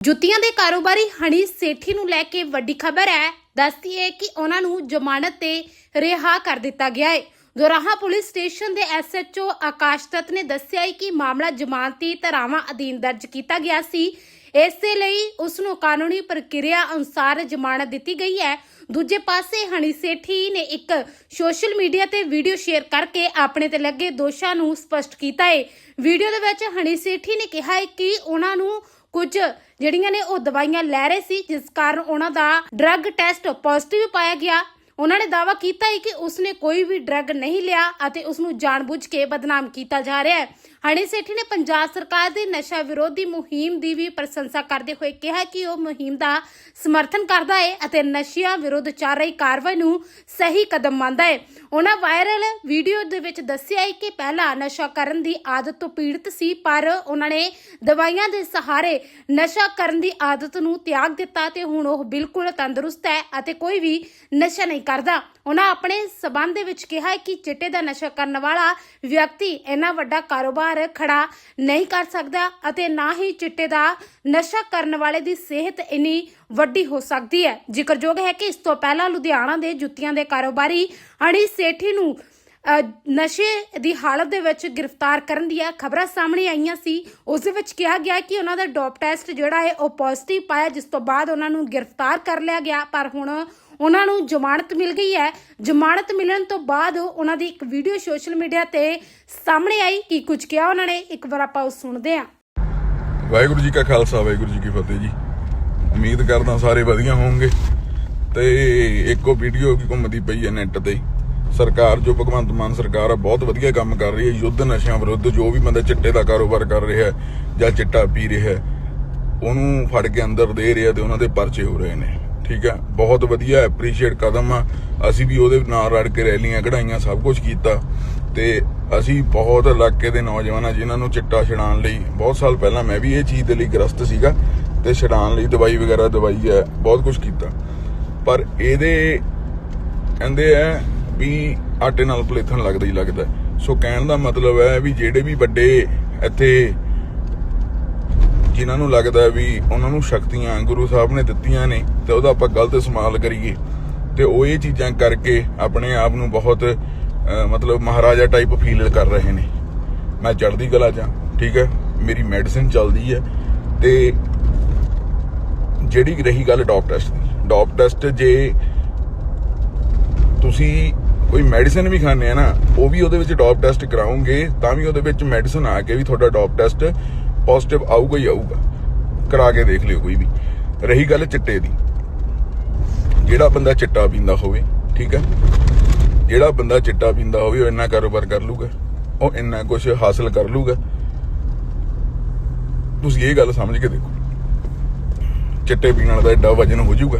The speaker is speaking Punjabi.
ਜੁੱਤੀਆਂ ਦੇ ਕਾਰੋਬਾਰੀ ਹਣੀ ਸੇਠੀ ਨੂੰ ਲੈ ਕੇ ਵੱਡੀ ਖਬਰ ਹੈ। ਦੱਸਦੀ ਹੈ ਕਿ ਉਹਨਾਂ ਨੂੰ ਜ਼ਮਾਨਤ ਤੇ ਰਿਹਾ ਕਰ ਦਿੱਤਾ ਗਿਆ ਹੈ। ਦੋਰਾਹਾ ਪੁਲਿਸ ਸਟੇਸ਼ਨ ਦੇ ਐਸਐਚਓ ਆਕਾਸ਼ ਨੇ ਦੱਸਿਆ ਹੈ ਕਿ ਮਾਮਲਾ ਜ਼ਮਾਨਤੀ ਧਾਰਾਵਾਂ ਅਧੀਨ ਦਰਜ ਕੀਤਾ ਗਿਆ ਸੀ। ਇਸੇ ਲਈ ਉਸ ਨੂੰ ਕਾਨੂੰਨੀ ਪ੍ਰਕਿਰਿਆ ਅਨੁਸਾਰ ਜ਼ਮਾਨਤ ਦਿੱਤੀ ਗਈ ਹੈ। ਦੂਜੇ ਪਾਸੇ ਹਣੀ ਸੇਠੀ ਨੇ ਇੱਕ ਸੋਸ਼ਲ ਮੀਡੀਆ ਤੇ ਵੀਡੀਓ ਸ਼ੇਅਰ ਕਰਕੇ ਆਪਣੇ ਤੇ ਲੱਗੇ ਦੋਸ਼ਾਂ ਨੂੰ ਸਪਸ਼ਟ ਕੀਤਾ ਹੈ। ਵੀਡੀਓ ਦੇ ਵਿੱਚ ਹਣੀ ਸੇਠੀ ਨੇ ਕਿਹਾ ਹੈ ਕਿ ਉਹਨਾਂ ਨੂੰ ਕੁਝ ਜਿਹੜੀਆਂ ਨੇ ਉਹ ਦਵਾਈਆਂ ਲੈ ਰਹੇ ਸੀ, ਜਿਸ ਕਾਰਨ ਉਹਨਾਂ ਦਾ ਡਰੱਗ ਟੈਸਟ ਪੋਜ਼ਿਟਿਵ ਪਾਇਆ ਗਿਆ। ਉਹਨਾਂ ਨੇ ਦਾਅਵਾ ਕੀਤਾ ਹੈ ਕਿ ਉਸਨੇ ਕੋਈ ਵੀ ਡਰੱਗ ਨਹੀਂ ਲਿਆ ਅਤੇ ਉਸ ਨੂੰ ਜਾਣਬੁੱਝ ਕੇ ਬਦਨਾਮ ਕੀਤਾ ਜਾ ਰਿਹਾ ਹੈ। ਹਣੀ ਸੇਠੀ ਨੇ ਪੰਜਾਬ ਸਰਕਾਰ ਦੀ ਨਸ਼ਾ ਵਿਰੋਧੀ ਮੁਹਿੰਮ ਦੀ ਵੀ ਪ੍ਰਸ਼ੰਸਾ ਕਰਦੇ ਹੋਏ ਕਿਹਾ ਕਿ ਉਹ ਮੁਹਿੰਮ ਦਾ ਸਮਰਥਨ ਕਰਦਾ ਹੈ ਅਤੇ ਨਸ਼ਿਆਂ ਵਿਰੁੱਧ ਚੱਲ ਰਹੀ ਕਾਰਵਾਈ ਨੂੰ ਸਹੀ ਕਦਮ ਮੰਨਦਾ ਹੈ। ਉਹਨਾਂ ਵਾਇਰਲ ਵੀਡੀਓ ਦੇ ਵਿੱਚ ਦੱਸਿਆ ਹੈ ਕਿ ਪਹਿਲਾਂ ਨਸ਼ਾ ਕਰਨ ਦੀ ਆਦਤ ਤੋਂ ਪੀੜਤ ਸੀ, ਪਰ ਉਹਨਾਂ ਨੇ ਦਵਾਈਆਂ ਦੇ ਸਹਾਰੇ ਨਸ਼ਾ ਕਰਨ ਦੀ ਆਦਤ ਨੂੰ ਤਿਆਗ ਦਿੱਤਾ ਤੇ ਹੁਣ ਉਹ ਬਿਲਕੁਲ ਤੰਦਰੁਸਤ ਹੈ ਅਤੇ ਕੋਈ ਵੀ ਨਸ਼ਾ ਨਹੀਂ ਕਰਦਾ। ਉਹਨਾਂ ਆਪਣੇ ਸਬੰਧ ਦੇ ਵਿੱਚ ਕਿਹਾ ਕਿ ਚਿੱਟੇ ਦਾ ਨਸ਼ਾ ਕਰਨ ਵਾਲਾ ਵਿਅਕਤੀ ਇੰਨਾ ਵੱਡਾ ਕਾਰੋਬਾਰ ਖੜਾ ਨਹੀਂ ਕਰ ਸਕਦਾ ਅਤੇ ਨਾ ਹੀ ਚਿੱਟੇ ਦਾ ਨਸ਼ਾ ਕਰਨ ਵਾਲੇ ਦੀ ਸਿਹਤ ਇੰਨੀ ਵੱਡੀ ਹੋ ਸਕਦੀ ਹੈ। ਜ਼ਿਕਰਯੋਗ ਹੈ ਕਿ ਇਸ ਤੋਂ ਪਹਿਲਾਂ ਲੁਧਿਆਣਾ ਦੇ ਜੁੱਤੀਆਂ ਦੇ ਕਾਰੋਬਾਰੀ ਅਣੀ ਸੇਠੀ ਨੂੰ ਨਸ਼ੇ ਦੀ ਹਾਲਤ ਦੇ ਵਿੱਚ ਗ੍ਰਿਫਤਾਰ ਕਰਨ ਦੀਆਂ ਖਬਰਾਂ ਸਾਹਮਣੇ ਆਈਆਂ ਸੀ। ਉਸ ਦੇ ਵਿੱਚ ਕਿਹਾ ਗਿਆ ਕਿ ਉਹਨਾਂ ਦਾ ਡੋਪ ਟੈਸਟ ਜਿਹੜਾ ਹੈ ਉਹ ਪੋਜ਼ਿਟਿਵ ਪਾਇਆ, ਜਿਸ ਤੋਂ ਬਾਅਦ ਉਹਨਾਂ ਨੂੰ ਗ੍ਰਿਫਤਾਰ ਕਰ ਲਿਆ ਗਿਆ। ਪਰ ਹੁਣ ਉਹਨਾਂ ਨੂੰ ਜ਼ਮਾਨਤ ਮਿਲ ਗਈ ਹੈ। ਜ਼ਮਾਨਤ ਮਿਲਣ ਤੋਂ ਬਾਅਦ ਉਹਨਾਂ ਦੀ ਇੱਕ ਵੀਡੀਓ ਸੋਸ਼ਲ ਮੀਡੀਆ ਤੇ ਸਾਹਮਣੇ ਆਈ। ਕੀ ਕੁਝ ਕਿਹਾ ਉਹਨਾਂ ਨੇ? ਇੱਕ ਵਾਰ ਆਪਾਂ ਉਹ ਸੁਣਦੇ ਹਾਂ। ਵਾਹਿਗੁਰੂ ਜੀ ਕਾ ਖਾਲਸਾ, ਵਾਹਿਗੁਰੂ ਜੀ ਕੀ ਫਤਿਹ ਜੀ। ਉਮੀਦ ਕਰਦਾ ਸਾਰੇ ਵਧੀਆ ਹੋਵੋਗੇ ਤੇ ਇੱਕੋ ਵੀਡੀਓ ਵੀ ਘੁੰਮਦੀ ਪਈ ਹੈ ਨੈਟ ਤੇ। ਸਰਕਾਰ ਜੋ ਭਗਵੰਤ ਮਾਨ ਸਰਕਾਰ ਆ, ਬਹੁਤ ਵਧੀਆ ਕੰਮ ਕਰ ਰਹੀ ਹੈ। ਯੁੱਧ ਨਸ਼ਿਆਂ ਵਿਰੁੱਧ ਜੋ ਵੀ ਬੰਦਾ ਚਿੱਟੇ ਦਾ ਕਾਰੋਬਾਰ ਕਰ ਰਿਹਾ ਹੈ ਜਾਂ ਚਿੱਟਾ ਪੀ ਰਿਹਾ ਹੈ, ਉਹਨੂੰ ਫੜ ਕੇ ਅੰਦਰ ਦੇ ਰਿਹਾ ਤੇ ਉਹਨਾਂ ਦੇ ਪਰਚੇ ਹੋ ਰਹੇ ਨੇ। ਠੀਕ ਹੈ ਬਹੁਤ ਵਧੀਆ ਐਪਰੀਸ਼ੀਏਟ ਕਦਮ ਆ। ਅਸੀਂ ਵੀ ਉਹਦੇ ਨਾਲ ਰੜ ਕੇ ਰੈਲੀਆਂ ਕਢਾਈਆਂ, ਸਭ ਕੁਝ ਕੀਤਾ। ਤੇ ਅਸੀਂ ਬਹੁਤ ਇਲਾਕੇ ਦੇ ਨੌਜਵਾਨਾਂ, ਜਿਨ੍ਹਾਂ ਨੂੰ ਚਿੱਟਾ ਛਡਾਉਣ ਲਈ, ਬਹੁਤ ਸਾਲ ਪਹਿਲਾਂ ਮੈਂ ਵੀ ਇਹ ਚੀਜ਼ ਦੇ ਲਈ ਗ੍ਰਸਤ ਸੀਗਾ ਤੇ ਛਡਾਉਣ ਲਈ ਦਵਾਈ ਵਗੈਰਾ ਦਵਾਈ ਹੈ, ਬਹੁਤ ਕੁਝ ਕੀਤਾ। ਪਰ ਇਹਦੇ ਕਹਿੰਦੇ ਆ ਵੀ ਆਟੇ ਨਾਲ ਪਲੇਥਣ ਲੱਗਦਾ ਹੀ ਲੱਗਦਾ। ਸੋ ਕਹਿਣ ਦਾ ਮਤਲਬ ਹੈ ਵੀ ਜਿਹੜੇ ਵੀ ਵੱਡੇ ਇੱਥੇ ਜਿਨ੍ਹਾਂ ਨੂੰ ਲੱਗਦਾ ਵੀ ਉਹਨਾਂ ਨੂੰ ਸ਼ਕਤੀਆਂ ਗੁਰੂ ਸਾਹਿਬ ਨੇ ਦਿੱਤੀਆਂ ਨੇ ਤੇ ਉਹਦਾ ਆਪਾਂ ਗਲਤ ਇਸਤੇਮਾਲ ਕਰੀਏ, ਤੇ ਉਹ ਇਹ ਚੀਜ਼ਾਂ ਕਰਕੇ ਆਪਣੇ ਆਪ ਨੂੰ ਬਹੁਤ ਮਤਲਬ ਮਹਾਰਾਜਾ ਟਾਈਪ ਫੀਲ ਕਰ ਰਹੇ ਨੇ। ਮੈਂ ਚੜ੍ਹਦੀ ਕਲਾ ਚ ਠੀਕ ਹੈ? ਮੇਰੀ ਮੈਡੀਸਿਨ ਚੱਲਦੀ ਹੈ ਤੇ ਜਿਹੜੀ ਰਹੀ ਗੱਲ ਡੌਪ ਟੈਸਟ ਦੀ। ਡੌਪ ਟੈਸਟ ਜੇ ਤੁਸੀਂ ਕੋਈ ਮੈਡੀਸਿਨ ਵੀ ਖਾਂਦੇ ਆ ਨਾ, ਉਹ ਵੀ ਉਹਦੇ ਵਿੱਚ ਡੌਪ ਟੈਸਟ ਕਰਾਉਂਗੇ ਤਾਂ ਵੀ ਉਹਦੇ ਵਿੱਚ ਮੈਡੀਸਿਨ ਆ ਕੇ ਵੀ ਤੁਹਾਡਾ ਡੌਪ ਟੈਸਟ ਪੋਜ਼ਿਟਿਵ ਆਊਗਾ ਹੀ ਆਊਗਾ। ਕਰਾ ਕੇ ਦੇਖ ਲਿਓ ਕੋਈ ਵੀ। ਰਹੀ ਗੱਲ ਚਿੱਟੇ ਦੀ। ਜਿਹੜਾ ਬੰਦਾ ਚਿੱਟਾ ਪੀਂਦਾ ਹੋਵੇ, ਠੀਕ ਹੈ? ਜਿਹੜਾ ਬੰਦਾ ਚਿੱਟਾ ਪੀਂਦਾ ਹੋਵੇ, ਉਹ ਇੰਨਾ ਕਾਰੋਬਾਰ ਕਰ ਲੂਗਾ। ਉਹ ਇੰਨਾ ਕੁਝ ਹਾਸਲ ਕਰ ਲੂਗਾ। ਤੁਸੀਂ ਇਹ ਗੱਲ ਸਮਝ ਕੇ ਦੇਖੋ। ਚਿੱਟੇ ਪੀਣ ਵਾਲਾ ਦਾ ਐਡਾ ਵਜਨ ਹੋ ਜਾਊਗਾ।